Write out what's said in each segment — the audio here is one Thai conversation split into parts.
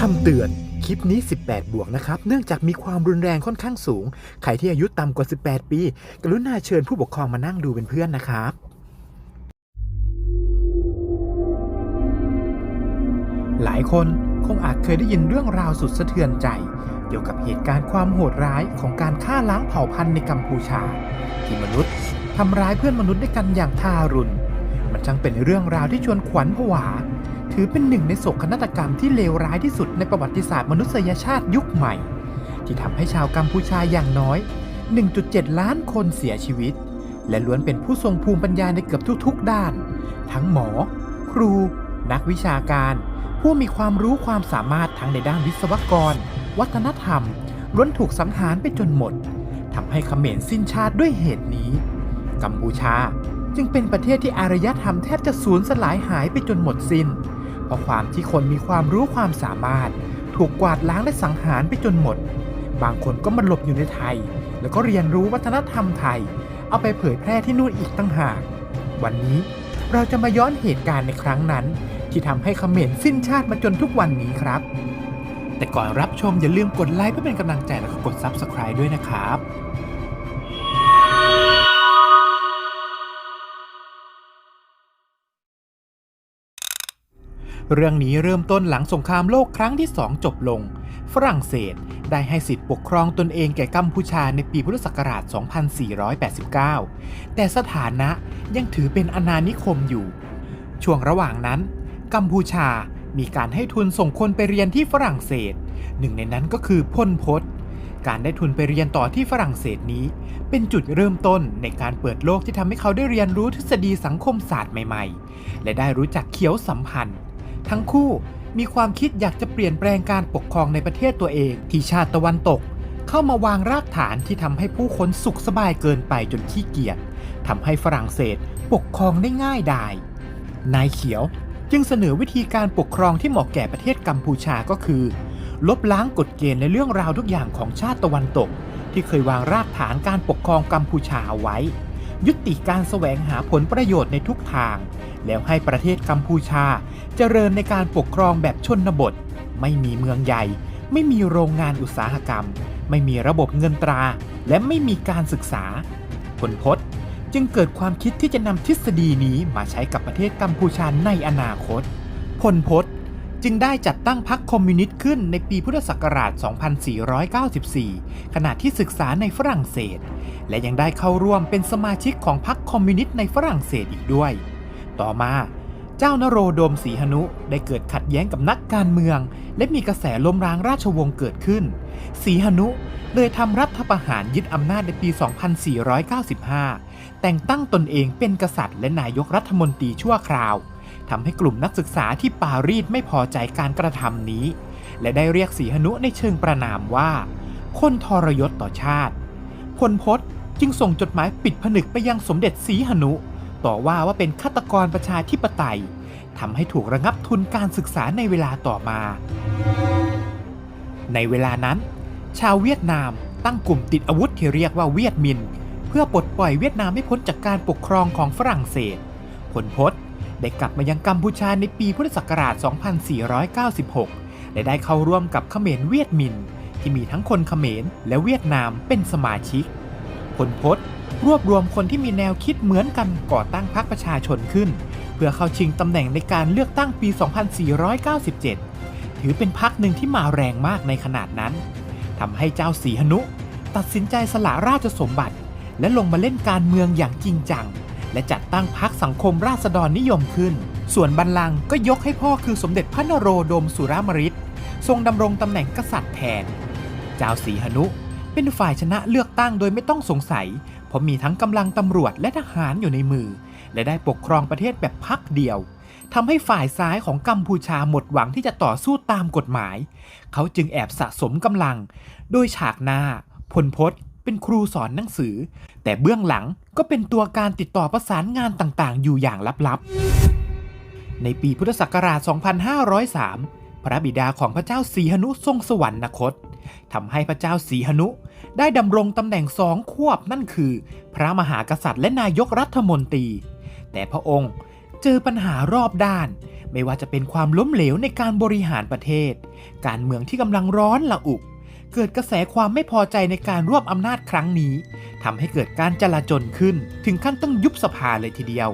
คำเตือน คลิปนี้ 18 บวกนะครับ เนื่องจากมีความรุนแรงค่อนข้างสูง ใครที่อายุต่ำกว่า 18 ปี กรุณาเชิญผู้ปกครองมานั่งดูเป็นเพื่อนนะครับ หลายคนคงอาจเคยได้ยินเรื่องราวสุดสะเทือนใจ เกี่ยวกับเหตุการณ์ความโหดร้ายของการฆ่าล้างเผ่าพันธุ์ในกัมพูชา ที่มนุษย์ทำร้ายเพื่อนมนุษย์ด้วยกันอย่างทารุณ มันช่างเป็นเรื่องราวที่ชวนขวัญผวา ถือเป็นหนึ่งในโศกนาฏกรรมที่เลวร้ายที่สุดในประวัติศาสตร์มนุษยชาติยุคใหม่ ที่ทำให้ชาวกัมพูชาอย่างน้อย 1.7 ล้านคนเสียชีวิต และล้วนเป็นผู้ทรงภูมิปัญญาในเกือบทุกๆ ด้าน ทั้งหมอ ครู นักวิชาการ ผู้มีความรู้ความสามารถทั้งในด้านวิศวกร วัฒนธรรมล้วนถูกสังหารไปจนหมดทำให้เขมรสิ้นชาติด้วยเหตุนี้ กัมพูชาจึงเป็นประเทศที่อารยธรรมแทบจะสูญสลายหายไปจนหมดสิ้น เพราะความที่คนมีความรู้ความสามารถ ถูกกวาดล้างและสังหารไปจนหมด บางคนก็มาหลบอยู่ในไทย แล้วก็เรียนรู้วัฒนธรรมไทย เอาไปเผยแพร่ที่นู่นอีกตั้งหาก วันนี้เราจะมาย้อนเหตุการณ์ในครั้งนั้น ที่ทำให้เขมรสิ้นชาติมาจนทุกวันนี้ครับ แต่ก่อนรับชมอย่าลืมกดไลค์เพื่อเป็นกำลังใจแล้วก็กด Subscribe ด้วยนะครับ เรื่องนี้เริ่มต้นหลังสงครามโลกครั้งที่2จบลง ฝรั่งเศสได้ให้สิทธิปกครองตนเองแก่กัมพูชาในปีพุทธศักราช 2489 แต่สถานะยังถือเป็นอาณานิคมอยู่ ช่วงระหว่างนั้น กัมพูชามีการให้ทุนส่งคนไปเรียนที่ฝรั่งเศส หนึ่งในนั้นก็คือพลพศการได้ทุนไปเรียนต่อที่ฝรั่งเศสนี้ เป็นจุดเริ่มต้นในการเปิดโลกที่ทำให้เขาได้เรียนรู้ทฤษฎีสังคมศาสตร์ใหม่ ๆ และได้รู้จักเขียวสัมพันธ์ ทั้งคู่มีความคิดอยากจะเปลี่ยนแปลงการปกครองในประเทศตัวเองที่ชาติตะวันตก เข้ามาวางรากฐานที่ทำให้ผู้คนสุขสบายเกินไปจนขี้เกียจทำให้ฝรั่งเศสปกครองได้ง่ายดายนายเขียวจึงเสนอวิธีการปกครองที่เหมาะแก่ประเทศกัมพูชาก็คือ ลบล้างกฎเกณฑ์และเรื่องราวทุกอย่างของชาติตะวันตก ที่เคยวางรากฐานการปกครองกัมพูชาเอาไว้ ยุติการแสวงหาผลประโยชน์ในทุกทาง แล้วให้ประเทศกัมพูชา เจริญในการปกครองแบบชนบท ไม่มีเมืองใหญ่ ไม่มีโรงงานอุตสาหกรรม ไม่มีระบบเงินตรา และไม่มีการศึกษาผลพจน์จึงเกิดความคิดที่จะนำทฤษฎีนี้มาใช้กับประเทศกัมพูชาในอนาคตพลพจน์จึงได้จัดตั้งพรรคคอมมิวนิสต์ขึ้นในปีพุทธศักราช 2494 ขณะที่ศึกษาในฝรั่งเศส และยังได้เข้าร่วมเป็นสมาชิกของพรรคคอมมิวนิสต์ในฝรั่งเศสอีกด้วย ต่อมา เจ้านโรดมศรีหนุได้เกิดขัดแย้งกับนักการเมือง และมีกระแสล้มล้างราชวงศ์เกิดขึ้นศรีหนุเลยทำรัฐประหารยึดอำนาจในปี 2495 แต่งตั้งตนเองเป็นกษัตริย์และนายกรัฐมนตรีชั่วคราวทำให้กลุ่มนักศึกษาที่ปารีสไม่พอใจการกระทำนี้ และได้เรียกศรีหนุในเชิงประนามว่า คนทรยศต่อชาติพลพศจึงส่งจดหมายปิดผนึกไปยังสมเด็จศรีหนุ ต่อว่าว่าเป็นฆาตกรประชาธิปไตยทำให้ถูกระงับทุนการศึกษาในเวลาต่อมา ในเวลานั้น ชาวเวียดนามตั้งกลุ่มติดอาวุธที่เรียกว่าเวียดมิน เพื่อปลดปล่อยเวียดนามให้พ้นจากการปกครองของฝรั่งเศส ผลพศได้กลับมายังกัมพูชาในปีพุทธศักราช 2496 และได้เข้าร่วมกับเขมรเวียดมิน ที่มีทั้งคนเขมรและเวียดนามเป็นสมาชิกพลพศ รวบรวมคนที่มีแนวคิดเหมือนกันก่อตั้งพรรคประชาชนขึ้น เพื่อเข้าชิงตำแหน่งในการเลือกตั้งปี 2497 ถือเป็นพรรคหนึ่งที่มาแรงมากในขนาดนั้นทำให้เจ้าสีหนุ ตัดสินใจสละราชสมบัติ และลงมาเล่นการเมืองอย่างจริงจัง และจัดตั้งพรรคสังคมราษฎรนิยมขึ้น ส่วนบัลลังก์ก็ยกให้พ่อคือสมเด็จพระนโรดมสุรามริตทรงดำรงตำแหน่งกษัตริย์แทน เจ้าสีหนุเป็นฝ่ายชนะเลือกตั้งโดยไม่ต้องสงสัย ราะมีทั้งกำลังตำรวจและทหารอยู่ในมือ และได้ปกครองประเทศแบบพักเดียวทำให้ฝ่ายซ้ายของกัมพูชาหมดหวังที่จะต่อสู้ตามกฎหมาย เขาจึงแอบสะสมกำลัง โดยฉากหน้าพลพศเป็นครูสอนหนังสือ แต่เบื้องหลังก็เป็นตัวการติดต่อประสานงานต่างๆ อยู่อย่างลับๆ ในปีพุทธศักราช 2503 พระบิดาของพระเจ้าสีหนุทรงสวรรคต ทำให้พระเจ้าสีหนุ ได้ดำรงตำแหน่งสองควบนั่นคือ พระมหากษัตริย์และนายกรัฐมนตรี แต่พระองค์เจอปัญหารอบด้าน ไม่ว่าจะเป็นความล้มเหลวในการบริหารประเทศ การเมืองที่กำลังร้อนระอุเกิดกระแสความไม่พอใจในการรวบอำนาจครั้งนี้ทำให้เกิดการจลาจลขึ้น ถึงขั้นต้องยุบสภาเลยทีเดียว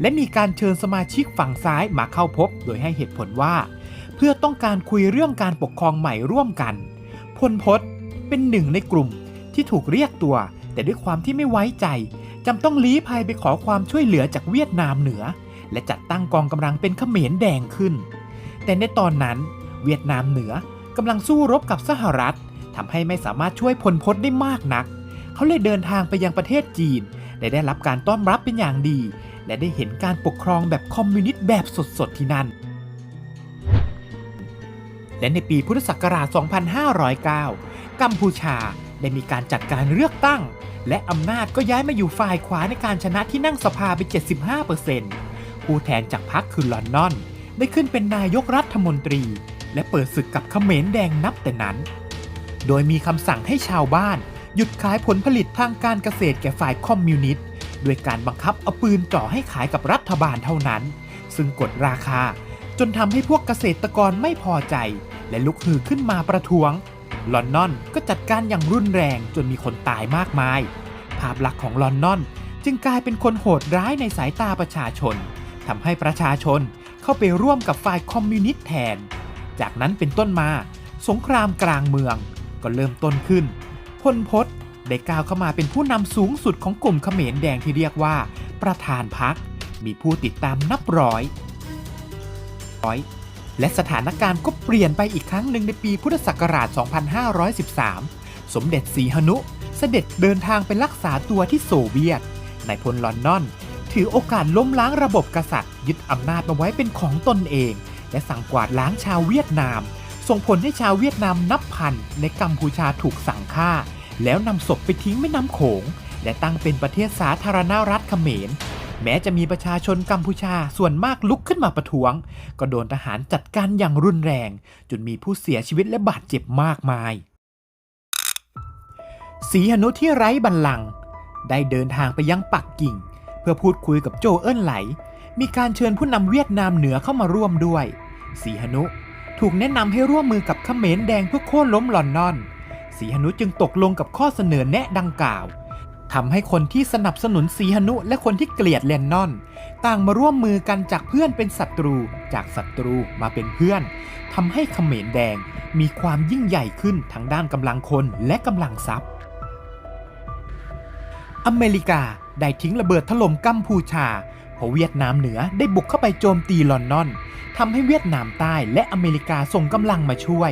และมีการเชิญสมาชิกฝั่งซ้ายมาเข้าพบ โดยให้เหตุผลว่า เพื่อต้องการคุยเรื่องการปกครองใหม่ร่วมกัน พลพศเป็นหนึ่งในกลุ่มที่ถูกเรียกตัว แต่ด้วยความที่ไม่ไว้ใจจำต้องลี้ภัยไปขอความช่วยเหลือจากเวียดนามเหนือ และจัดตั้งกองกำลังเป็นเขมรแดงขึ้น แต่ในตอนนั้น เวียดนามเหนือกำลังสู้รบกับสหรัฐทำให้ไม่สามารถช่วยพลพศได้มากนัก เขาเลยเดินทางไปยังประเทศจีนและได้รับการต้อนรับเป็นอย่างดี และได้เห็นการปกครองแบบคอมมิวนิสต์แบบสดๆที่นั่น และในปีพุทธศักราช 2509 กัมพูชาได้มีการจัดการเลือกตั้ง และอำนาจก็ย้ายมาอยู่ฝ่ายขวาในการชนะที่นั่งสภาไป 75%ผู้แทนจากพรรคคือลอนนอน ได้ขึ้นเป็นนายกรัฐมนตรี และเปิดศึกกับเขมรแดงนับแต่นั้น โดยมีคำสั่งให้ชาวบ้าน หยุดขายผลผลิตทางการเกษตรแก่ฝ่ายคอมมิวนิสต์ด้วยการบังคับเอาปืนจ่อให้ขายกับรัฐบาลเท่านั้น ซึ่งกดราคา จนทำให้พวกเกษตรกรไม่พอใจ และลุกฮือขึ้นมาประท้วง ลอนนอนก็จัดการอย่างรุนแรงจนมีคนตายมากมาย ภาพลักษณ์ของลอนนอนจึงกลายเป็นคนโหดร้ายในสายตาประชาชนทำให้ประชาชนเข้าไปร่วมกับฝ่ายคอมมิวนิสต์แทน จากนั้นเป็นต้นมา สงครามกลางเมืองก็เริ่มต้นขึ้น พลพศได้ก้าวเข้ามาเป็นผู้นำสูงสุดของกลุ่มเขมรแดงที่เรียกว่า ประธานพักมีผู้ติดตามนับร้อย ร้อยและสถานการณ์ก็เปลี่ยนไปอีกครั้งหนึ่งในปีพุทธศักราช 2513 สมเด็จสีหนุ เสด็จเดินทางไปรักษาตัวที่โซเวียตนายพลลอนนอน ถือโอกาสล้มล้างระบบกษัตริย์ ยึดอำนาจมาไว้เป็นของตนเอง และสั่งกวาดล้างชาวเวียดนาม ส่งผลให้ชาวเวียดนามนับพันในกัมพูชาถูกสั่งฆ่า แล้วนำศพไปทิ้งแม่น้ำโขง และตั้งเป็นประเทศสาธารณรัฐเขมร แม้จะมีประชาชนกัมพูชาส่วนมากลุกขึ้นมาประท้วง ก็โดนทหารจัดการอย่างรุนแรง จนมีผู้เสียชีวิตและบาดเจ็บมากมาย สีหนุที่ไร้บัลลังก์ได้เดินทางไปยังปักกิ่ง เพื่อพูดคุยกับโจเอิ้นไหล มีการเชิญผู้นำเวียดนามเหนือเข้ามาร่วมด้วย สีหนุถูกแนะนำให้ร่วมมือกับขเขมรแดงเพื่อโค่นล้มลอนนอน สีหนุจึงตกลงกับข้อเสนอแนะดังกล่าว ทำให้คนที่สนับสนุนสีหนุและคนที่เกลียดเลนนอน ต่างมาร่วมมือกันจากเพื่อนเป็นศัตรู จากศัตรูมาเป็นเพื่อนทำให้เขมรแดงมีความยิ่งใหญ่ขึ้นทั้งด้านกำลังคนและกำลังทรัพย์ อเมริกาได้ทิ้งระเบิดถล่มกัมพูชา ราะเวียดนามเหนือได้บุกเข้าไปโจมตีลอนนอนทำให้เวียดนามใต้และอเมริกาส่งกำลังมาช่วย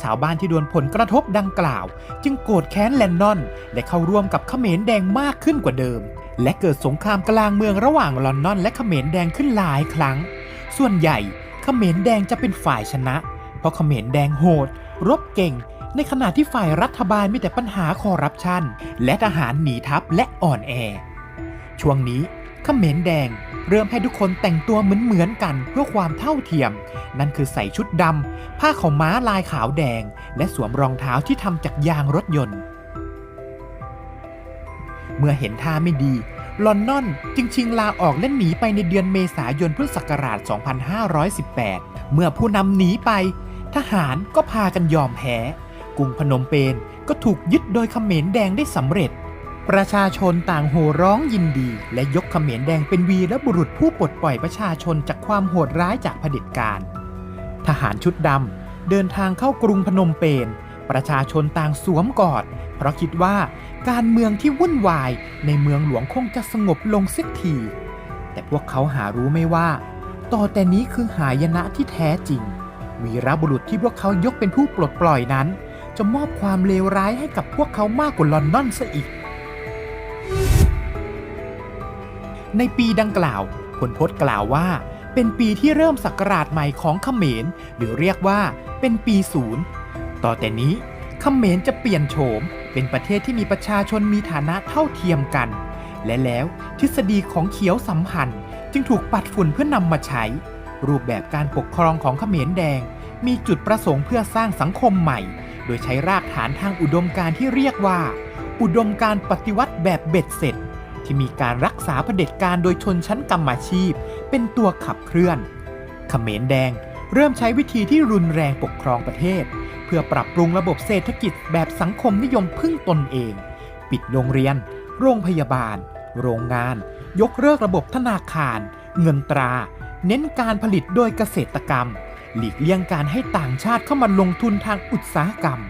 ชาวบ้านที่โดนผลกระทบดังกล่าว จึงโกรธแค้นแลนนอน และเข้าร่วมกับเขมรแดงมากขึ้นกว่าเดิม และเกิดสงครามกลางเมืองระหว่างลอนนอน และเขมรแดงขึ้นหลายครั้ง ส่วนใหญ่เขมรแดงจะเป็นฝ่ายชนะ เพราะเขมรแดงโหด รบเก่ง ในขณะที่ฝ่ายรัฐบาลมีแต่ปัญหาคอร์รัปชันและทหารหนีทัพและอ่อนแอ ช่วงนี้ เขมรแดง เริ่มให้ทุกคนแต่งตัวเหมือนเหมือนๆกันเพื่อความเท่าเทียม นั่นคือใส่ชุดดำผ้าขาวม้าลายขาวแดง และสวมรองเท้าที่ทำจากยางรถยนต์ เมื่อเห็นท่าไม่ดีลอนนอนจึงชิงลาออกและหนีไปในเดือนเมษายนพุทธศักราช 2518 เมื่อผู้นำหนีไป ทหารก็พากันยอมแพ้กรุงพนมเปญก็ถูกยึดโดยเขมรแดงได้สำเร็จ ประชาชนต่างโห่ร้องยินดี และยกเขมรแดงเป็นวีรบุรุษผู้ปลดปล่อยประชาชนจากความโหดร้ายจากเผด็จการ ทหารชุดดำเดินทางเข้ากรุงพนมเปญประชาชนต่างสวมกอด เพราะคิดว่าการเมืองที่วุ่นวายในเมืองหลวงคงจะสงบลงสักที แต่พวกเขาหารู้ไม่ว่า ต่อแต่นี้คือหายนะที่แท้จริง วีรบุรุษที่พวกเขายกเป็นผู้ปลดปล่อยนั้น จะมอบความเลวร้ายให้กับพวกเขามากกว่าลอนดอนซะอีก ในปีดังกล่าวพลพศกล่าวว่า เป็นปีที่เริ่มศักราชใหม่ของเขมร หรือเรียกว่าเป็นปีศูนย์ต่อแต่นี้เขมรจะเปลี่ยนโฉม เป็นประเทศที่มีประชาชนมีฐานะเท่าเทียมกัน และแล้วทฤษฎีของเขียวสัมพันธ์ จึงถูกปัดฝุ่นเพื่อนำมาใช้ รูปแบบการปกครองของเขมรแดง มีจุดประสงค์เพื่อสร้างสังคมใหม่ โดยใช้รากฐานทางอุดมการที่เรียกว่า อุดมการปฏิวัติแบบเบ็ดเสร็จ ที่มีการรักษาเผด็จการโดยชนชั้นกรรมาชีพ เป็นตัวขับเคลื่อนเขมรแดงเริ่มใช้วิธีที่รุนแรงปกครองประเทศ เพื่อปรับปรุงระบบเศรษฐกิจแบบสังคมนิยมพึ่งตนเอง ปิดโรงเรียน โรงพยาบาล โรงงาน ยกเลิกระบบธนาคาร เงินตรา เน้นการผลิตโดยเกษตรกรรม หลีกเลี่ยงการให้ต่างชาติเข้ามาลงทุนทางอุตสาหกรรม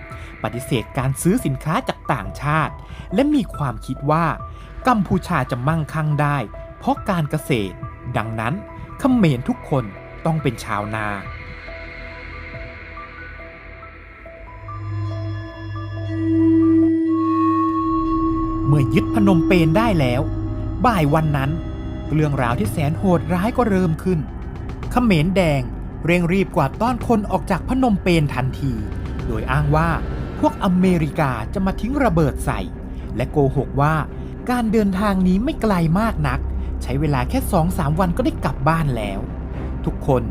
ปฏิเสธการซื้อสินค้าจากต่างชาติ และมีความคิดว่า กัมพูชาจะมั่งคั่งได้ เพราะการเกษตร ดังนั้นเขมรทุกคนต้องเป็นชาวนาเมื่อยึดพนมเปญได้แล้ว บ่ายวันนั้น เรื่องราวที่แสนโหดร้ายก็เริ่มขึ้นเขมรแดงเร่งรีบกวาดต้อนคนออกจากพนมเปญทันที โดยอ้างว่าพวกอเมริกาจะมาทิ้งระเบิดใส่ และโกหกว่า การเดินทางนี้ไม่ไกลมากนัก ใช้เวลาแค่สองสามวันก็ได้กลับบ้านแล้ว ทุกคน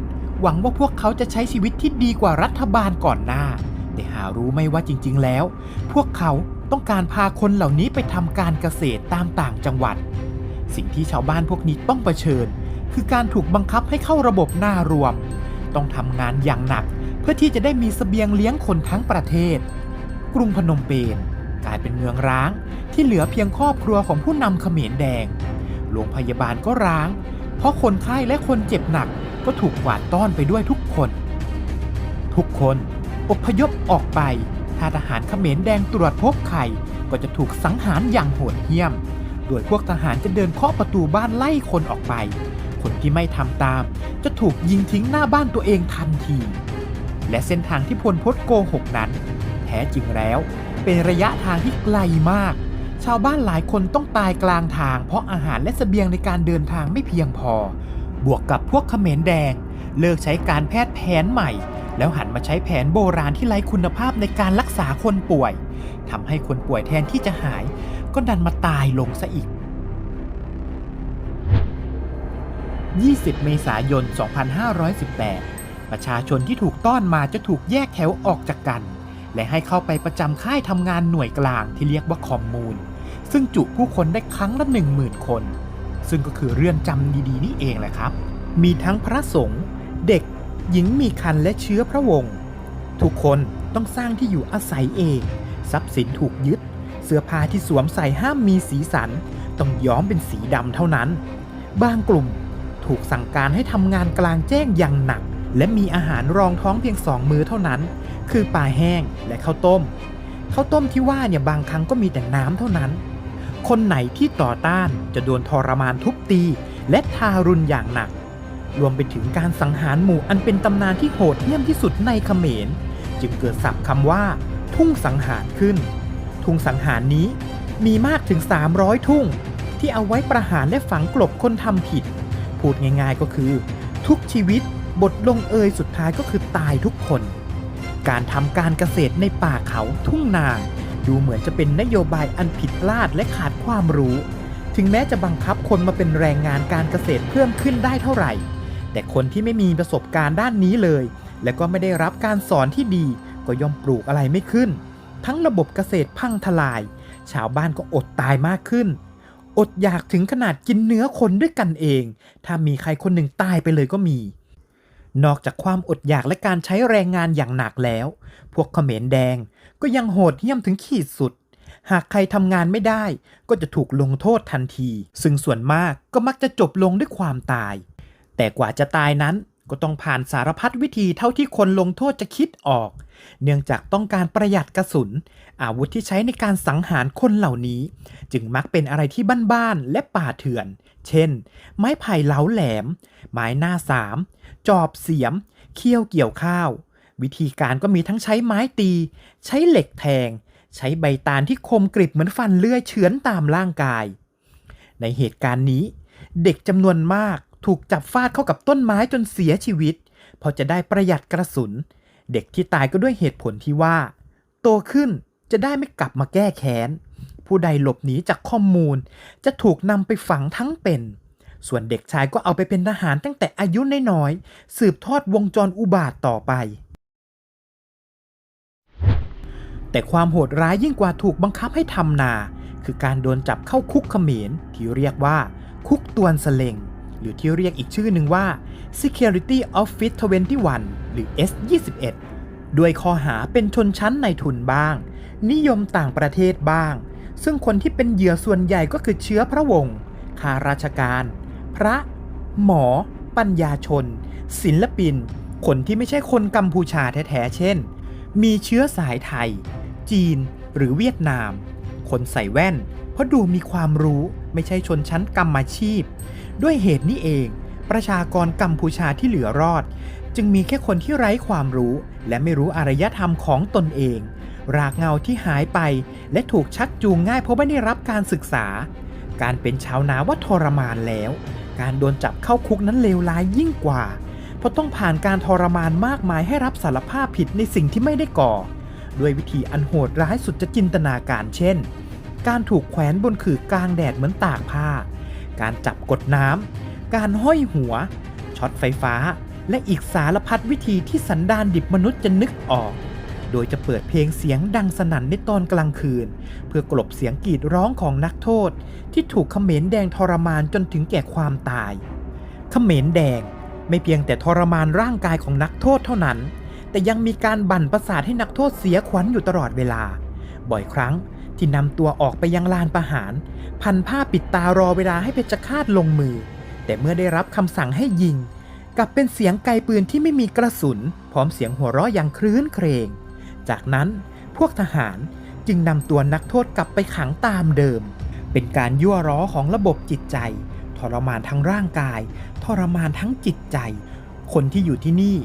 หวังว่าพวกเขาจะใช้ชีวิตที่ดีกว่ารัฐบาลก่อนหน้า แต่หารู้ไม่ว่าจริง ๆ แล้ว พวกเขาต้องการพาคนเหล่านี้ไปทำการเกษตรตามต่างจังหวัด สิ่งที่ชาวบ้านพวกนี้ต้องเผชิญ คือการถูกบังคับให้เข้าระบบหน้ารวม ต้องทำงานอย่างหนัก เพื่อที่จะได้มีเสบียงเลี้ยงคนทั้งประเทศ กรุงพนมเปญ กลายเป็นเมืองร้าง ที่เหลือเพียงครอบครัวของผู้นำเขมรแดง โรงพยาบาลก็ร้าง เพราะคนไข้และคนเจ็บหนักก็ถูกกวาดต้อนไปด้วยทุกคน ทุกคนอพยพออกไปถ้าทหารเขมรแดงตรวจพบใครก็จะถูกสังหารอย่างโหดเหี้ยม โดยพวกทหารจะเดินเคาะประตูบ้านไล่คนออกไป คนที่ไม่ทำตาม จะถูกยิงทิ้งหน้าบ้านตัวเองทันที และเส้นทางที่พลพศโกหกนั้น แท้จริงแล้ว เป็นระยะทางที่ไกลมาก ชาวบ้านหลายคนต้องตายกลางทาง เพราะอาหารและเสบียงในการเดินทางไม่เพียงพอ บวกกับพวกเขมรแดง เลิกใช้การแพทย์แผนใหม่ แล้วหันมาใช้แผนโบราณที่ไร้คุณภาพในการรักษาคนป่วยทำให้คนป่วยแทนที่จะหาย ก็ดันมาตายลงซะอีก 20 เมษายน 2518 ประชาชนที่ถูกต้อนมาจะถูกแยกแถวออกจากกัน และให้เข้าไปประจำค่ายทำงานหน่วยกลางที่เรียกว่าคอมมูน ซึ่งจุผู้คนได้ครั้งละ10,000คน ซึ่งก็คือเรือนจำดีๆ นี่เองแหละครับ มีทั้งพระสงฆ์เด็กหญิงมีคันและเชื้อพระวงศ์ทุกคนต้องสร้างที่อยู่อาศัยเอง ทรัพย์สินถูกยึด เสื้อผ้าที่สวมใส่ห้ามมีสีสัน ต้องย้อมเป็นสีดำเท่านั้น บางกลุ่มถูกสั่งการให้ทำงานกลางแจ้งอย่างหนัก และมีอาหารรองท้องเพียงสองมื้อเท่านั้น คือปลาแห้งและข้าวต้ม ข้าวต้มที่ว่าเนี่ยบางครั้งก็มีแต่น้ำเท่านั้น คนไหนที่ต่อต้านจะโดนทรมานทุบตี และทารุณอย่างหนัก รวมไปถึงการสังหารหมู่อันเป็นตำนานที่โหดเหี้ยมที่สุดในเขมร จึงเกิดศัพท์คำว่า ทุ่งสังหารขึ้น ทุ่งสังหารนี้มีมากถึง 300 ทุ่ง ที่เอาไว้ประหารและฝังกลบคนทำผิด พูดง่ายๆก็คือ ทุกชีวิตบทลงเอยสุดท้ายก็คือตายทุกคน การทำการเกษตรในป่าเขาทุ่งนา ดูเหมือนจะเป็นนโยบายอันผิดพลาดและขาดความรู้ ถึงแม้จะบังคับคนมาเป็นแรงงานการเกษตรเพิ่มขึ้นได้เท่าไหร่ แต่คนที่ไม่มีประสบการณ์ด้านนี้เลย และก็ไม่ได้รับการสอนที่ดี ก็ย่อมปลูกอะไรไม่ขึ้น ทั้งระบบเกษตรพังทลาย ชาวบ้านก็อดตายมากขึ้น อดอยากถึงขนาดกินเนื้อคนด้วยกันเอง ถ้ามีใครคนหนึ่งตายไปเลยก็มี นอกจากความอดอยากและการใช้แรงงานอย่างหนักแล้ว พวกเขมรแดงก็ยังโหดเหี้ยมถึงขีดสุด หากใครทำงานไม่ได้ก็จะถูกลงโทษทันที ซึ่งส่วนมากก็มักจะจบลงด้วยความตาย แต่กว่าจะตายนั้นก็ต้องผ่านสารพัดวิธีเท่าที่คนลงโทษจะคิดออก เนื่องจากต้องการประหยัดกระสุน อาวุธที่ใช้ในการสังหารคนเหล่านี้ จึงมักเป็นอะไรที่บ้านๆและป่าเถื่อน เช่น ไม้ไผ่เหลาแหลม ไม้หน้าสาม จอบเสียม เคี่ยวเกี่ยวข้าว วิธีการก็มีทั้งใช้ไม้ตี ใช้เหล็กแทง ใช้ใบตาลที่คมกริบเหมือนฟันเลื่อยเฉือนตามร่างกาย ในเหตุการณ์นี้ เด็กจำนวนมากถูกจับฟาดเข้ากับต้นไม้จนเสียชีวิต เพราะจะได้ประหยัดกระสุน เด็กที่ตายก็ด้วยเหตุผลที่ว่า โตขึ้นจะได้ไม่กลับมาแก้แค้น ผู้ใดหลบหนีจากข้อมูล จะถูกนำไปฝังทั้งเป็น ส่วนเด็กชายก็เอาไปเป็นทหารตั้งแต่อายุน้อยๆสืบทอดวงจรอุบาทต่อไป แต่ความโหดร้ายยิ่งกว่าถูกบังคับให้ทำนา คือการโดนจับเข้าคุกเขมรที่เรียกว่า คุกตวนสเลง หรือที่เรียกอีกชื่อหนึ่งว่า Security Office 21 หรือ S21 ด้วยข้อหาเป็นชนชั้นในทุนบ้าง นิยมต่างประเทศบ้าง ซึ่งคนที่เป็นเหยื่อส่วนใหญ่ก็คือเชื้อพระวงศ์ข้าราชการ พระ หมอ ปัญญาชน ศิลปิน คนที่ไม่ใช่คนกัมพูชาแท้ๆ เช่น มีเชื้อสายไทย จีน หรือเวียดนาม คนใส่แว่น เพราะดูมีความรู้ไม่ใช่ชนชั้นกรรมอาชีพ ด้วยเหตุนี้เอง ประชากรกัมพูชาที่เหลือรอด จึงมีแค่คนที่ไร้ความรู้ และไม่รู้อารยธรรมของตนเอง รากเงาที่หายไป และถูกชักจูงง่ายเพราะไม่ได้รับการศึกษา การเป็นชาวนาว่าทรมานแล้ว การโดนจับเข้าคุกนั้นเลวร้ายยิ่งกว่า เพราะต้องผ่านการทรมานมากมายให้รับสารภาพผิดในสิ่งที่ไม่ได้ก่อ ด้วยวิธีอันโหดร้ายสุดจะจินตนาการเช่น การถูกแขวนบนขื่อกลางแดดเหมือนตากผ้า การจับกดน้ำ การห้อยหัว ช็อตไฟฟ้า และอีกสารพัดวิธีที่สันดานดิบมนุษย์จะนึกออก โดยจะเปิดเพลงเสียงดังสนั่นในตอนกลางคืน เพื่อกลบเสียงกรีดร้องของนักโทษ ที่ถูกเขมรแดงทรมานจนถึงแก่ความตาย เขมรแดงไม่เพียงแต่ทรมานร่างกายของนักโทษเท่านั้น แต่ยังมีการบั่นประสาทให้นักโทษเสียขวัญอยู่ตลอดเวลา บ่อยครั้งที่นำตัวออกไปยังลานประหาร พันผ้าปิดตารอเวลาให้เพชฌฆาตลงมือ แต่เมื่อได้รับคำสั่งให้ยิง กลับเป็นเสียงไกปืนที่ไม่มีกระสุน พร้อมเสียงหัวเราะอย่างครื้นเครง จากนั้นพวกทหารจึงนำตัวนักโทษกลับไปขังตามเดิม เป็นการยั่วร้อของระบบจิตใจ ทรมานทั้งร่างกาย ทรมานทั้งจิตใจ คนที่อยู่ที่นี่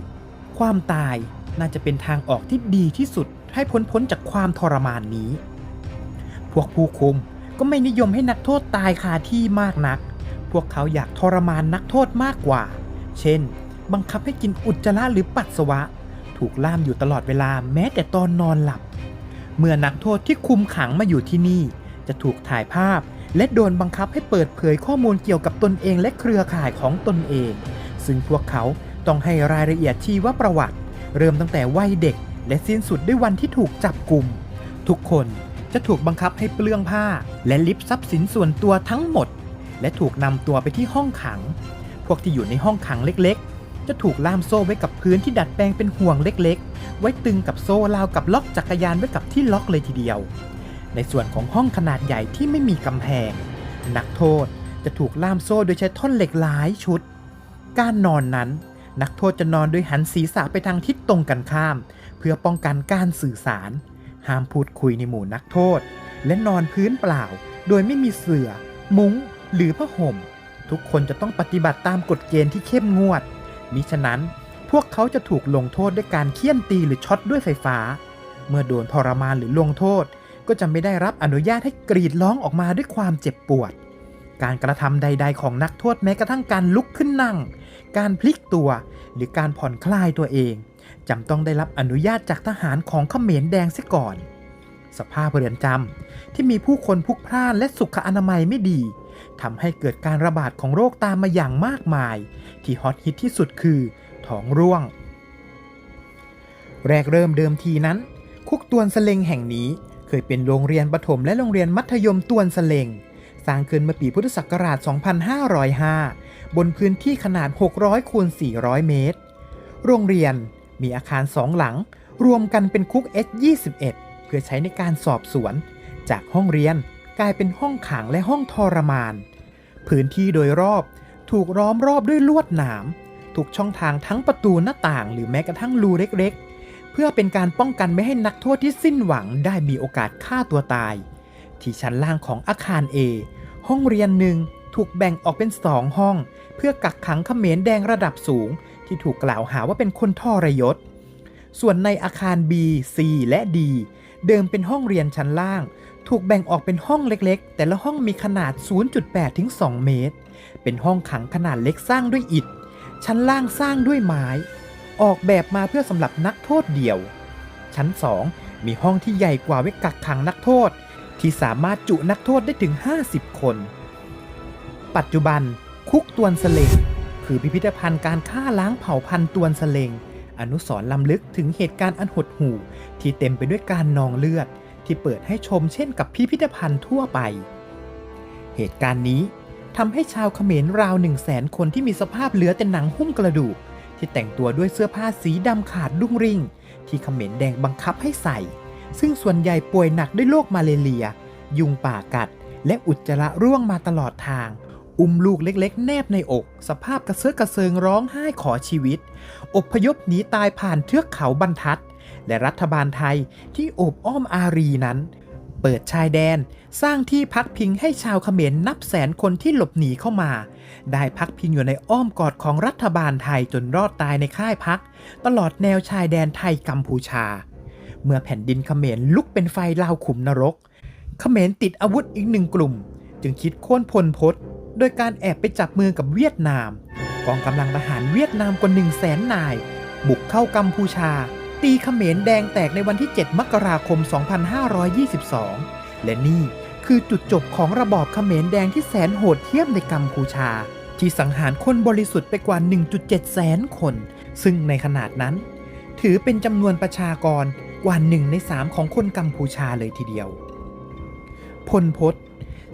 ความตายน่าจะเป็นทางออกที่ดีที่สุดให้พ้นพ้นจากความทรมานนี้ พวกผู้คุม ก็ไม่นิยมให้นักโทษตายคาที่มากนัก พวกเขาอยากทรมานนักโทษมากกว่า เช่น บังคับให้กินอุจจาระหรือปัสสาวะ ถูกล่ามอยู่ตลอดเวลาแม้แต่ตอนนอนหลับ เมื่อนักโทษที่คุมขังมาอยู่ที่นี่ จะถูกถ่ายภาพและโดนบังคับให้เปิดเผยข้อมูลเกี่ยวกับตนเองและเครือข่ายของตนเอง ซึ่งพวกเขาต้องให้รายละเอียดชีวประวัติ เริ่มตั้งแต่วัยเด็ก และสิ้นสุดด้วยวันที่ถูกจับกลุ่ม ทุกคน จะถูกบังคับให้เปลื้องผ้า และลิบทรัพย์สินส่วนตัวทั้งหมด และถูกนำตัวไปที่ห้องขัง พวกที่อยู่ในห้องขังเล็กๆ จะถูกล่ามโซ่ไว้กับพื้นที่ดัดแปลงเป็นห่วงเล็กๆ ไว้ตึงกับโซ่ราวกับล็อกจักรยานไว้กับที่ล็อกเลยทีเดียว ในส่วนของห้องขนาดใหญ่ที่ไม่มีกำแพง นักโทษจะถูกล่ามโซ่โดยใช้ท่อนเหล็กหลายชุด การนอนนั้น นักโทษจะนอนโดยหันศีรษะไปทางทิศตรงกันข้าม เพื่อป้องกันการสื่อสาร ห้ามพูดคุยในหมู่นักโทษ และนอนพื้นเปล่า โดยไม่มีเสื่อ มุง้ง หรือผ้าห่ม ทุกคนจะต้องปฏิบัติตามกฎเกณฑ์ที่เข้มงวด มิฉะนั้นพวกเขาจะถูกลงโทษด้วยการเคี่ยนตีหรือช็อตด้วยไฟฟ้า เมื่อโดนทรมานหรือลงโทษ ก็จะไม่ได้รับอนุญาตให้กรีดร้องออกมาด้วยความเจ็บปวด การกระทำใด ๆ ของนักโทษแม้กระทั่งการลุกขึ้นนั่ง การพลิกตัว หรือการผ่อนคลายตัวเอง จำต้องได้รับอนุญาตจากทหารของเขมรแดงเสียก่อน สภาพเรือนจำที่มีผู้คนพลุกพล่านและสุขอนามัยไม่ดีทำให้เกิดการระบาดของโรคตามมาอย่างมากมาย ที่ฮอตฮิตที่สุดคือท้องร่วง แรกเริ่มเดิมทีนั้น คุกตวนสเลงแห่งนี้เคยเป็นโรงเรียนประถมและโรงเรียนมัธยมตวนสเลงสร้างขึ้นเมื่อปีพุทธศักราช 2505 บนพื้นที่ขนาด 600คูณ400 เมตร โรงเรียน มีอาคารสองหลัง รวมกันเป็นคุก S21 เพื่อใช้ในการสอบสวน จากห้องเรียนกลายเป็นห้องขังและห้องทรมาน พื้นที่โดยรอบถูกล้อมรอบด้วยลวดหนามทุกช่องทางทั้งประตูหน้าต่างหรือแม้กระทั่งรูเล็กๆ เพื่อเป็นการป้องกันไม่ให้นักโทษที่สิ้นหวังได้มีโอกาสฆ่าตัวตาย ที่ชั้นล่างของอาคาร A ห้องเรียนหนึ่งถูกแบ่งออกเป็นสองห้อง เพื่อกักขังเขมรแดงระดับสูง ที่ถูกกล่าวหาว่าเป็นคนทรยศ ส่วนในอาคาร B C และ D เดิมเป็นห้องเรียนชั้นล่าง ถูกแบ่งออกเป็นห้องเล็กๆ แต่ละห้องมีขนาด 0.8 ถึง 2 เมตร เป็นห้องขังขนาดเล็กสร้างด้วยอิฐ ชั้นล่างสร้างด้วยไม้ ออกแบบมาเพื่อสำหรับนักโทษเดี่ยว ชั้น 2 มีห้องที่ใหญ่กว่าไว้กักขังนักโทษ ที่สามารถจุนักโทษได้ถึง 50 คน ปัจจุบันคุกตวนสเลง คือพิพิธภัณฑ์การฆ่าล้างเผ่าพันธุ์ตวนสเลง อนุสรณ์ล้ำลึกถึงเหตุการณ์อันหดหู่ ที่เต็มไปด้วยการนองเลือด ที่เปิดให้ชมเช่นกับพิพิธภัณฑ์ทั่วไป เหตุการณ์นี้ทำให้ชาวเขมรราวหนึ่งแสนคนที่มีสภาพเหลือแต่หนังหุ้มกระดูก ที่แต่งตัวด้วยเสื้อผ้าสีดำขาดดุ้งริ่ง ที่เขมรแดงบังคับให้ใส่ ซึ่งส่วนใหญ่ป่วยหนักด้วยโรคมาเลเรีย ยุงป่ากัด และอุจจาระร่วงมาตลอดทาง อุ้มลูกเล็กๆ แนบในอก สภาพกระเซาะกระเซิงร้องไห้ขอชีวิต อพยพหนีตายผ่านเทือกเขาบรรทัด และรัฐบาลไทยที่โอบอ้อมอารีนั้น เปิดชายแดนสร้างที่พักพิงให้ชาวเขมรนับแสนคนที่หลบหนีเข้ามา ได้พักพิงอยู่ในอ้อมกอดของรัฐบาลไทยจนรอดตายในค่ายพัก ตลอดแนวชายแดนไทยกัมพูชา เมื่อแผ่นดินเขมรลุกเป็นไฟลาวขุมนรก เขมรติดอาวุธอีกหนึ่งกลุ่ม จึงคิดโค่นพลพศ โดยการแอบไปจับมือกับเวียดนาม กองกำลังทหารเวียดนามกว่า1 0 0 0 0แสนนาย บุกเข้ากัมพูชา ตีเขมรแดงแตกในวันที่ 7 มกราคม 2522 และนี่คือจุดจบของระบอบเขมรแดงที่แสนโหดเหี้ยมในกัมพูชา ที่สังหารคนบริสุทธิ์ไปกว่า 1.7 แสนคน ซึ่งในขนาดนั้น ถือเป็นจำนวนประชากรกว่า1ใน3ของคนกัมพูชาเลยทีเดียว พลพศ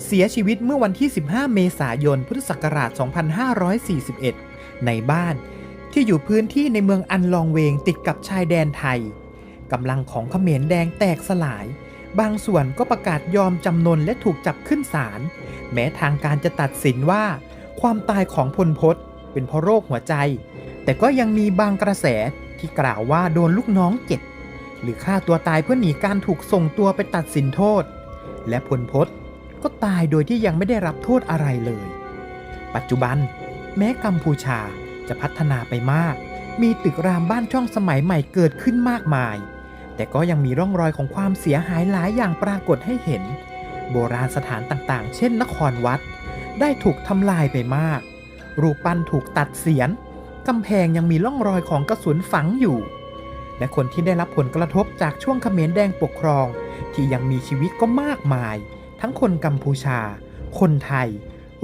เสียชีวิตเมื่อวันที่ 15 เมษายน พุทธศักราช 2541 ในบ้านที่อยู่พื้นที่ในเมืองอันลองเวงติดกับชายแดนไทยกำลังของเขมรแดงแตกสลาย บางส่วนก็ประกาศยอมจำนนและถูกจับขึ้นศาล แม้ทางการจะตัดสินว่า ความตายของพลพศเป็นเพราะโรคหัวใจ แต่ก็ยังมีบางกระแสที่กล่าวว่าโดนลูกน้องเจ็บหรือฆ่าตัวตายเพื่อหนีการถูกส่งตัวไปตัดสินโทษ และพลพศ ก็ตายโดยที่ยังไม่ได้รับโทษอะไรเลย ปัจจุบัน แม้กัมพูชาจะพัฒนาไปมาก มีตึกรามบ้านช่องสมัยใหม่เกิดขึ้นมากมาย แต่ก็ยังมีร่องรอยของความเสียหายหลายอย่างปรากฏให้เห็น โบราณสถานต่างๆ เช่น นครวัด ได้ถูกทำลายไปมาก รูปปั้นถูกตัดเสียนกำแพงยังมีร่องรอยของกระสุนฝังอยู่ และคนที่ได้รับผลกระทบจากช่วงเขมรแดงปกครอง ที่ยังมีชีวิตก็มากมาย ทั้งคนกัมพูชา คนไทย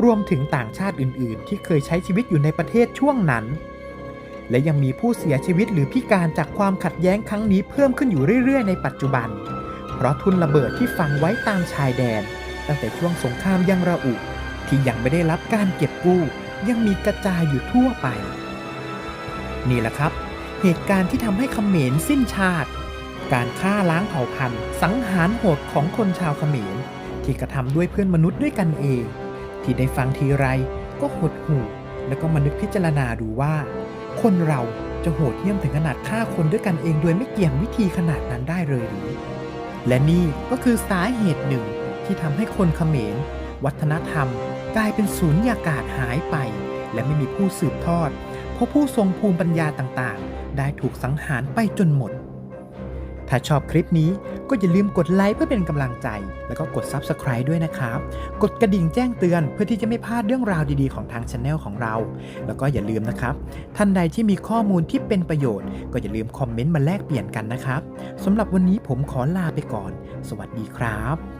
รวมถึงต่างชาติอื่น ๆ ที่เคยใช้ชีวิตอยู่ในประเทศช่วงนั้น และยังมีผู้เสียชีวิตหรือพิการจากความขัดแย้งครั้งนี้เพิ่มขึ้นอยู่เรื่อย ๆ ในปัจจุบัน เพราะทุนระเบิดที่ฝังไว้ตามชายแดน ตั้งแต่ช่วงสงครามยังระอุที่ยังไม่ได้รับการเก็บกู้ ยังมีกระจายอยู่ทั่วไป นี่แหละครับ เหตุการณ์ที่ทำให้เขมรสิ้นชาติ การฆ่าล้างเผ่าพันธุ์ สังหารโหดของคนชาวเขมร ที่กระทำด้วยเพื่อนมนุษย์ด้วยกันเอง ที่ได้ฟังทีไรก็หดหู่แล้วก็มานึกพิจารณาดูว่า คนเราจะโหดเหี้ยมถึงขนาดฆ่าคนด้วยกันเองโดยไม่เกี่ยงวิธีขนาดนั้นได้เลยหรือ และนี่ก็คือสาเหตุหนึ่งที่ทำให้คนเขมร วัฒนธรรม กลายเป็นศูนยากาศหายไป และไม่มีผู้สืบทอด เพราะผู้ทรงภูมิปัญญาต่างๆ ได้ถูกสังหารไปจนหมด ถ้าชอบคลิปนี้ก็อย่าลืมกดไลค์เพื่อเป็นกำลังใจ แล้วก็กด Subscribe ด้วยนะครับ กดกระดิ่งแจ้งเตือนเพื่อที่จะไม่พลาดเรื่องราวดีๆของทางช anel ของเรา แล้วก็อย่าลืมนะครับ ท่านใดที่มีข้อมูลที่เป็นประโยชน์ ก็อย่าลืมคอมเมนต์มาแลกเปลี่ยนกันนะครับสำหรับวันนี้ผมขอลาไปก่อน สวัสดีครับ